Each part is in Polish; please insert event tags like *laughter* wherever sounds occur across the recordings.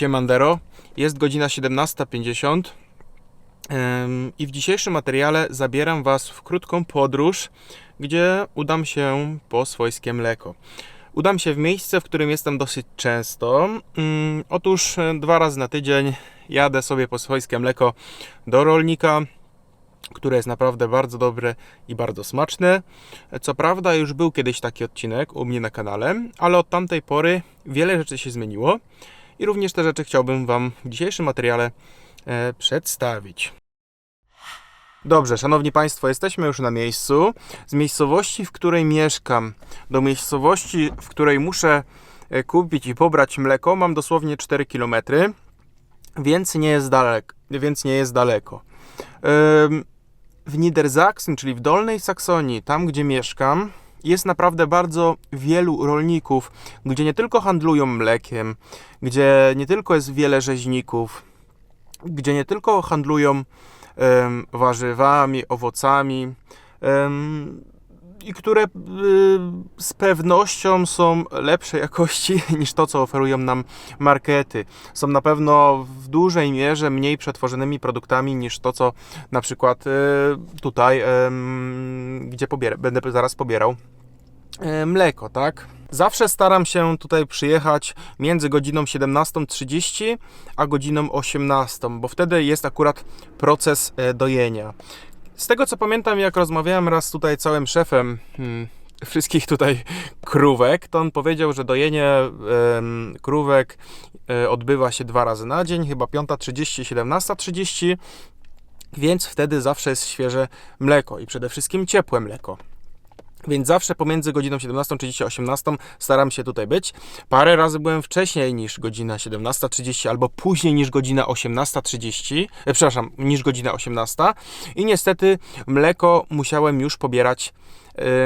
Siemandero. Jest godzina 17.50 em, i w dzisiejszym materiale zabieram Was w krótką podróż, gdzie udam się po swojskie mleko. Udam się w miejsce, w którym jestem dosyć często. Mm, Otóż e, dwa razy na tydzień jadę sobie po swojskie mleko do rolnika, które jest naprawdę bardzo dobre i bardzo smaczne. Co prawda, już był kiedyś taki odcinek u mnie na kanale, ale od tamtej pory wiele rzeczy się zmieniło i również te rzeczy chciałbym Wam w dzisiejszym materiale e, przedstawić. Dobrze, szanowni Państwo, jesteśmy już na miejscu. Z miejscowości, w której mieszkam, do miejscowości, w której muszę e, kupić i pobrać mleko, mam dosłownie 4 km, więc nie jest daleko. Więc nie jest daleko. W Niedersachsen, czyli w Dolnej Saksonii, tam gdzie mieszkam, jest naprawdę bardzo wielu rolników, gdzie nie tylko handlują mlekiem, gdzie nie tylko jest wiele rzeźników, gdzie nie tylko handlują em, warzywami, owocami, em, i które y, z pewnością są lepszej jakości *laughs* niż to, co oferują nam markety. Są na pewno w dużej mierze mniej przetworzonymi produktami niż to, co na przykład y, tutaj, gdzie będę zaraz pobierał e, mleko, tak? Zawsze staram się tutaj przyjechać między godziną 17.30 a godziną 18, bo wtedy jest akurat proces e, dojenia. Z tego co pamiętam, jak rozmawiałem raz tutaj całym szefem hmm, wszystkich tutaj krówek, to on powiedział, że dojenie em, krówek e, odbywa się dwa razy na dzień, chyba 5.30 i 17.30, więc wtedy zawsze jest świeże mleko i przede wszystkim ciepłe mleko. Więc zawsze pomiędzy godziną 17.30 a 18 staram się tutaj być. Parę razy byłem wcześniej niż godzina 17.30 albo później niż godzina 18.30, e, przepraszam, niż godzina 18 i niestety mleko musiałem już pobierać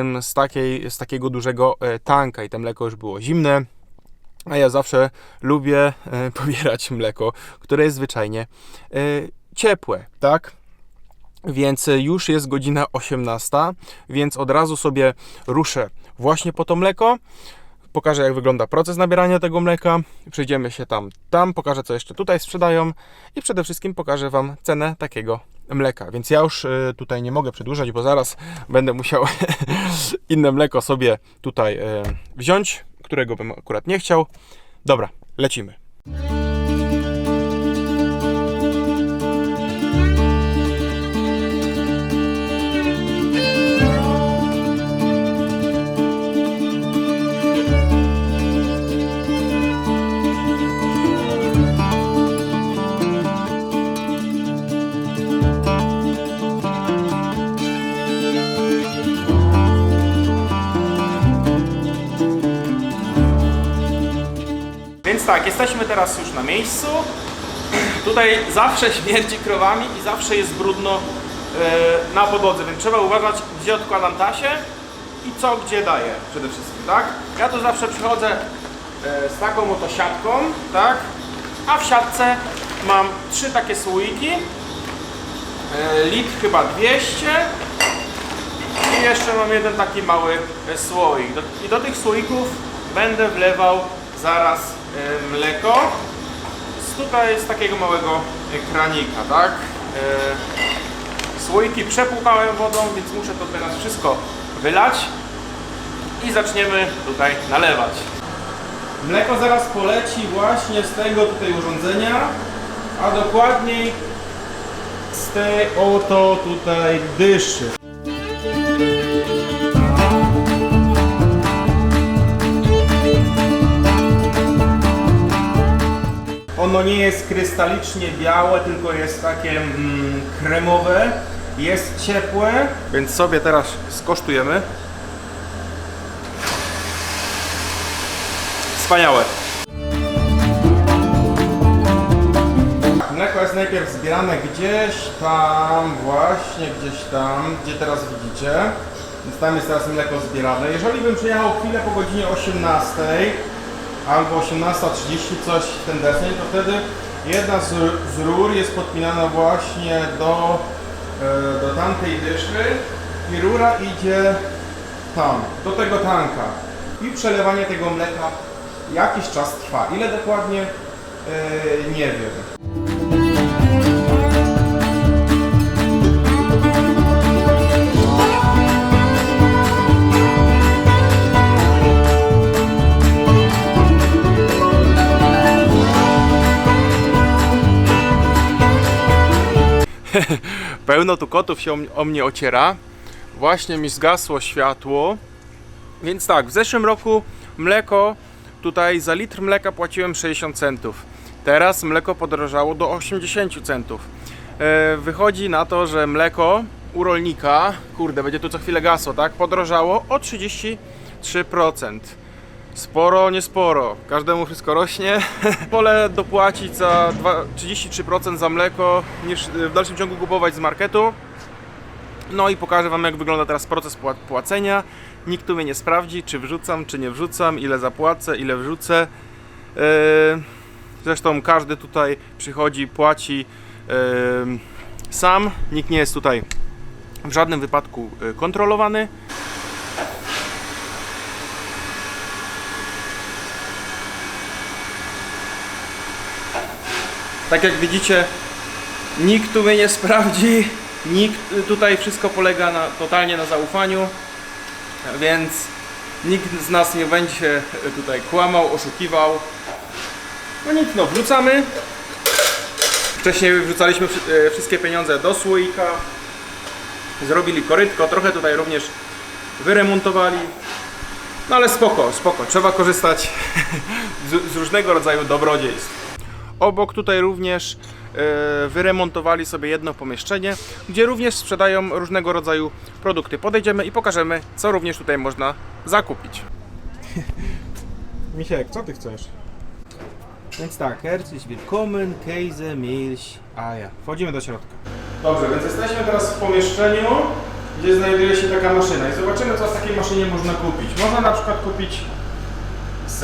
ym, z, takiej, z takiego dużego e, tanka i to mleko już było zimne. A ja zawsze lubię e, *laughs* pobierać mleko, które jest zwyczajnie e, ciepłe, tak? Więc już jest godzina 18, więc od razu sobie ruszę właśnie po to mleko. Pokażę, jak wygląda proces nabierania tego mleka. Przejdziemy się tam, tam, pokażę, co jeszcze tutaj sprzedają i przede wszystkim pokażę Wam cenę takiego mleka. Więc ja już y, tutaj nie mogę przedłużać, bo zaraz będę musiał *laughs* inne mleko sobie tutaj y, wziąć, którego bym akurat nie chciał. Dobra, lecimy. Tak, jesteśmy teraz już na miejscu. Tutaj zawsze śmierdzi krowami i zawsze jest brudno e, na podłodze, więc trzeba uważać, gdzie odkładam tasię i co gdzie daję przede wszystkim, tak? Ja tu zawsze przychodzę e, z taką oto siatką, tak? A w siatce mam trzy takie słoiki. E, litr chyba 200 i jeszcze mam jeden taki mały słoik. I do tych słoików będę wlewał zaraz mleko. Z tutaj z takiego małego e, kranika, tak? E, słoiki przepłukałem wodą, więc muszę to teraz wszystko wylać i zaczniemy tutaj nalewać. Mleko zaraz poleci właśnie z tego tutaj urządzenia, a dokładniej z tej oto tutaj dyszy. Ono nie jest krystalicznie białe, tylko jest takie mm, kremowe. Jest ciepłe, więc sobie teraz skosztujemy. Wspaniałe. Mleko jest najpierw zbierane gdzieś tam, właśnie gdzieś tam, gdzie teraz widzicie. Więc tam jest teraz mleko zbierane. Jeżeli bym przyjechał chwilę po godzinie 18, albo 18.30 coś w ten deseń, to wtedy jedna z, z rur jest podpinana właśnie do, e, do tamtej dyszy i rura idzie tam, do tego tanka. I przelewanie tego mleka jakiś czas trwa. Ile dokładnie Yy, nie wiem. *laughs* Pełno tu kotów się o, mnie ociera. Właśnie mi zgasło światło. Więc tak, w zeszłym roku mleko tutaj za litr mleka płaciłem 60 centów. Teraz mleko podrożało do 80 centów. E, wychodzi na to, że mleko u rolnika, kurde, będzie tu co chwilę gasło, tak? Podrożało o 33%. Sporo, nie sporo. Każdemu wszystko rośnie. *laughs* Wolę dopłacić za dwa- 33% za mleko, niż w dalszym ciągu kupować z marketu. No i pokażę Wam, jak wygląda teraz proces pła- płacenia. Nikt tu mnie nie sprawdzi, czy wrzucam, czy nie wrzucam, ile zapłacę, ile wrzucę. Yy, Zresztą każdy tutaj przychodzi, płaci yy, sam. Nikt nie jest tutaj w żadnym wypadku kontrolowany. Tak jak widzicie, nikt tu mnie nie sprawdzi. Nikt tutaj wszystko polega na, totalnie na zaufaniu, więc nikt z nas nie będzie tutaj kłamał, oszukiwał. No nic, no wrzucamy. Wcześniej wrzucaliśmy e, wszystkie pieniądze do słoika. Zrobili korytko, trochę tutaj również wyremontowali. No ale spoko, spoko, trzeba korzystać *laughs* z, z różnego rodzaju dobrodziejstw. Obok tutaj również e, wyremontowali sobie jedno pomieszczenie, gdzie również sprzedają różnego rodzaju produkty. Podejdziemy i pokażemy, co również tutaj można zakupić. *laughs* Misiek, co ty chcesz? Więc tak, herzlich willkommen, Käse, Milch, a ja. Wchodzimy do środka. Dobrze, więc jesteśmy teraz w pomieszczeniu, gdzie znajduje się taka maszyna i zobaczymy, co w takiej maszynie można kupić. Można na przykład kupić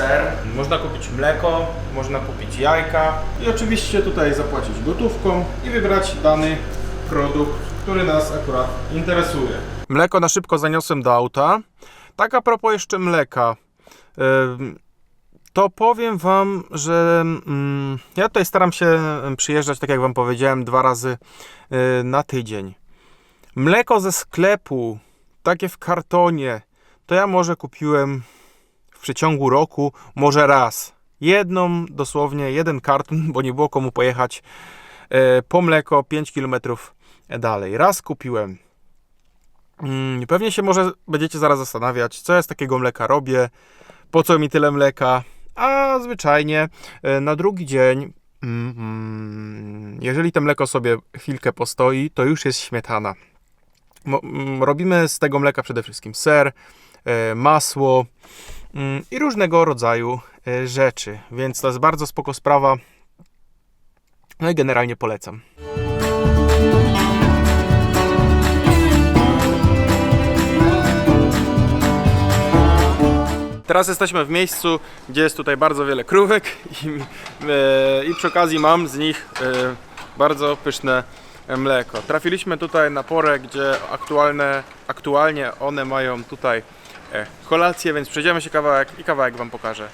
ser, można kupić mleko, można kupić jajka i oczywiście tutaj zapłacić gotówką i wybrać dany produkt, który nas akurat interesuje. Mleko na szybko zaniosłem do auta. Tak a propos jeszcze mleka. To powiem Wam, że mm, ja tutaj staram się przyjeżdżać, tak jak Wam powiedziałem, dwa razy y, na tydzień. Mleko ze sklepu, takie w kartonie, to ja może kupiłem w przeciągu roku może raz. Jedną, dosłownie jeden karton, bo nie było komu pojechać e, po mleko 5 km dalej. Raz kupiłem. Mm, Pewnie się może będziecie zaraz zastanawiać, co ja z takiego mleka robię, po co mi tyle mleka, a zwyczajnie e, na drugi dzień, mm, jeżeli to mleko sobie chwilkę postoi, to już jest śmietana. Mm, Robimy z tego mleka przede wszystkim ser, e, masło, i różnego rodzaju e, rzeczy, więc to jest bardzo spoko sprawa. No i generalnie polecam. Teraz jesteśmy w miejscu, gdzie jest tutaj bardzo wiele krówek i, e, i przy okazji mam z nich e, bardzo pyszne mleko. Trafiliśmy tutaj na porę, gdzie aktualne, aktualnie one mają tutaj kolację, więc przejdziemy się kawałek i kawałek Wam pokażę.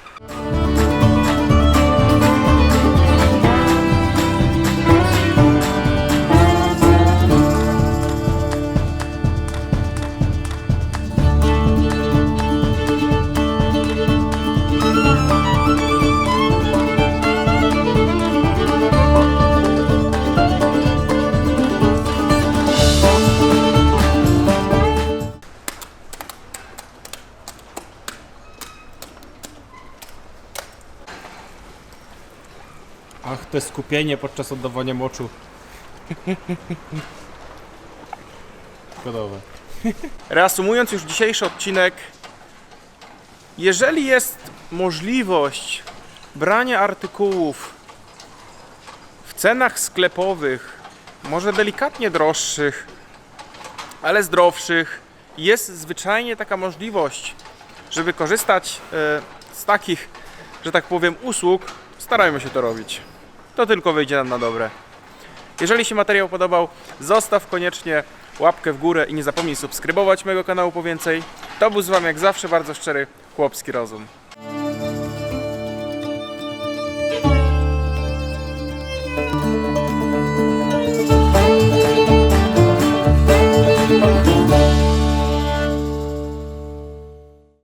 Ach, to skupienie podczas oddawania moczu. Gotowe. Reasumując już dzisiejszy odcinek, jeżeli jest możliwość brania artykułów w cenach sklepowych, może delikatnie droższych, ale zdrowszych, jest zwyczajnie taka możliwość, żeby korzystać e, z takich, że tak powiem, usług, starajmy się to robić to tylko wyjdzie nam na dobre. Jeżeli się materiał podobał, zostaw koniecznie łapkę w górę i nie zapomnij subskrybować mojego kanału po więcej. To był z Wami jak zawsze bardzo szczery chłopski rozum.